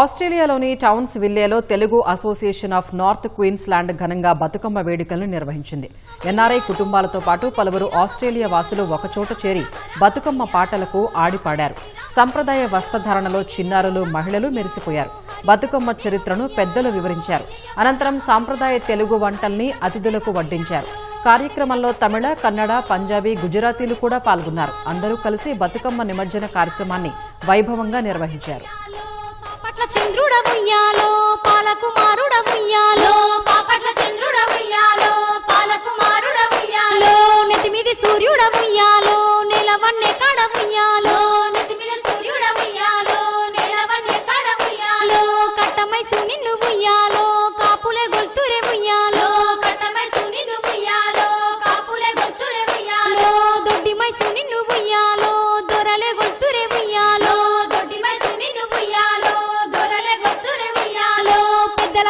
ఆస్ట్రేలియాలోని టౌన్స్ విల్లేలో Telugu association of north Queensland ఘనంగా బతుకమ్మ వేడుకలను నిర్వహించింది. ఎన్ఆర్ఐ కుటుంబాలతో పాటు పలువురు ఆస్ట్రేలియా వాసులు ఒకచోట చేరి బతుకమ్మ పాటలకు ఆడిపాడారు. సంప్రదాయ వస్త్రధారణలో చిన్నారులు మహిళలు మెరిసిపోయారు. బతుకమ్మ చరిత్రను పెద్దలు వివరించారు. అనంతరం సాంప్రదాయ తెలుగు వంటల్ని అతిథులకు వడ్డించారు. కార్యక్రమంలో తమిళ కన్నడ పంజాబీ గుజరాతీలు కూడా పాల్గొన్నారు. అందరూ కలిసి బతుకమ్మ నిమజ్జన కార్యక్రమాన్ని వైభవంగా నిర్వహించారు. పాపట్ల చంద్రుడముయ్యాలో పాలకుమారుడముయ్యాలో పాపట్ల చంద్రుడముయ్యాలో పాలకుమారుడముయ్యాలో నెతిమిది సూర్యుడముయ్యాలో నెలవన్నె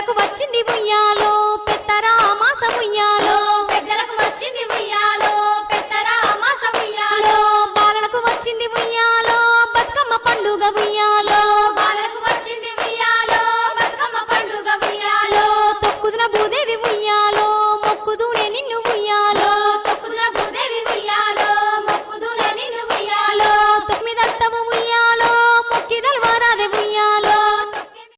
నాకు వచ్చింది ఉయ్యాల